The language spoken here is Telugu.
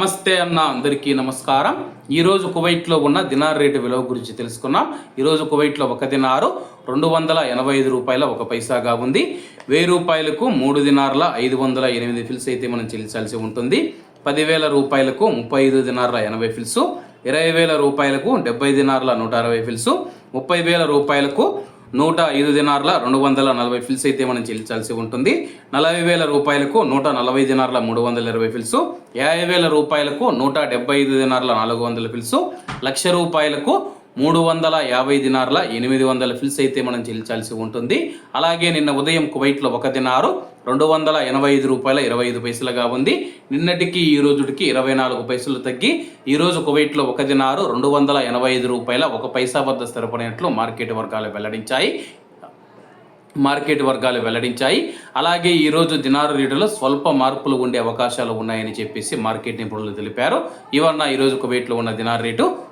నమస్తే అన్న అందరికీ నమస్కారం. ఈరోజు కువైట్లో ఉన్న దినార్ రేటు విలువ గురించి తెలుసుకున్నాం. ఈరోజు కువైట్లో ఒక దినారు రెండు వందల ఎనభై ఐదు రూపాయల ఒక పైసాగా ఉంది. వెయ్యి రూపాయలకు మూడు దినార్ల ఐదు వందల ఎనిమిది ఫిల్స్ అయితే మనం చెల్లించాల్సి ఉంటుంది. పదివేల రూపాయలకు ముప్పై ఐదు దినార్ల ఎనభై ఫిల్స్ ఇరవై వేల రూపాయలకు డెబ్బై దినార్ల నూట అరవై ఫిల్స్ ముప్పై వేల రూపాయలకు నూట ఐదు దినార్ల రెండు వందల నలభై ఫిల్స్ అయితే మనం చెల్లించాల్సి ఉంటుంది. నలభై వేల రూపాయలకు నూట నలభై దినార్ల మూడు వందల ఇరవై ఫిల్స్ యాభై వేల రూపాయలకు నూట డెబ్బై ఐదు దినార్ల నాలుగు వందల ఫిల్స్ లక్ష రూపాయలకు మూడు వందల యాభై దినార్ల ఎనిమిది వందల ఫిల్స్ అయితే మనం చెల్లించాల్సి ఉంటుంది. అలాగే నిన్న ఉదయం కువైట్లో ఒక దినారు రెండు వందల ఎనభై ఐదు రూపాయల ఇరవై ఐదు పైసలుగా ఉంది. నిన్నటికి ఈ రోజుకి ఇరవై నాలుగు పైసలు తగ్గి ఈరోజు కువైట్లో ఒక దినారు రెండు వందల ఎనభై ఐదు రూపాయల ఒక పైసా వద్ద స్థిరపడినట్లు మార్కెట్ వర్గాలు వెల్లడించాయి. మార్కెట్ వర్గాలు వెల్లడించాయి. అలాగే ఈరోజు దినారు రేటులో స్వల్ప మార్పులు ఉండే అవకాశాలు ఉన్నాయని చెప్పేసి మార్కెట్ నిపుణులు తెలిపారు. ఇవన్న ఈరోజు కువైట్లో ఉన్న దినారు రేటు